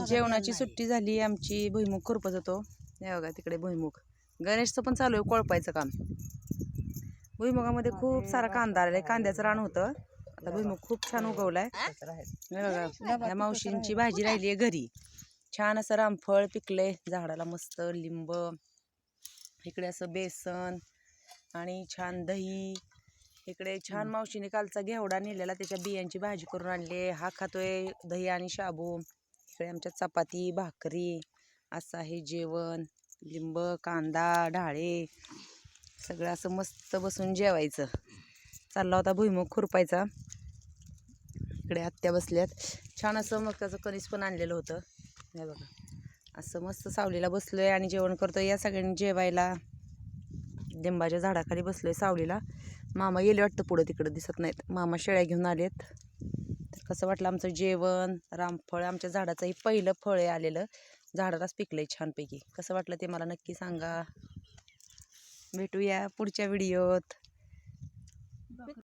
जेवणाची सुट्टी झाली आमची भुईमुग खुरपत होतो. हे बघा तिकडे भुईमुग. गणेशचं पण चालू आहे कोळपायचं काम. भुईमुगामध्ये खूप सारा कांदा आलेला आहे. कांद्याचं रान होतं. आता भुईमुग खूप छान उगवलाय. हे? बघा या मावशींची भाजी राहिली आहे घरी. छान असं रामफळ पिकले झाडाला मस्त लिंब इकडे असं बेसन आणि छान दही. इकडे छान मावशीने कालचा घेवडा नेलेला त्याच्या बियांची भाजी करून आणली. हा खातोय दही आणि शाबू. इकडे आमच्या चपाती भाकरी असं आहे जेवण लिंब कांदा डाळे. सगळं असं मस्त बसून जेवायचं. चालला होता भुईमुग खुरपायचा. इकडे आत्या बसल्यात. छान असं मग त्याचं कणीस पण आणलेलं होतं. हे बघा. असं मस्त सावलीला बसलोय आणि जेवण करतोय या सगळ्यांनी जेवायला. लिंबाच्या झाडाखाली बसलो आहे सावलीला. मामा गेले वाटतं पुढं तिकडं दिसत नाहीत. मामा शेळ्या घेऊन आलेत. तर कसं वाटलं आमचं जेवण रामफळ आमच्या झाडाचंही पहिलं फळ आहे आलेलं. झाडालाच पिकलंय छानपैकी. कसं वाटलं ते मला नक्की सांगा. भेटूया पुढच्या व्हिडिओत.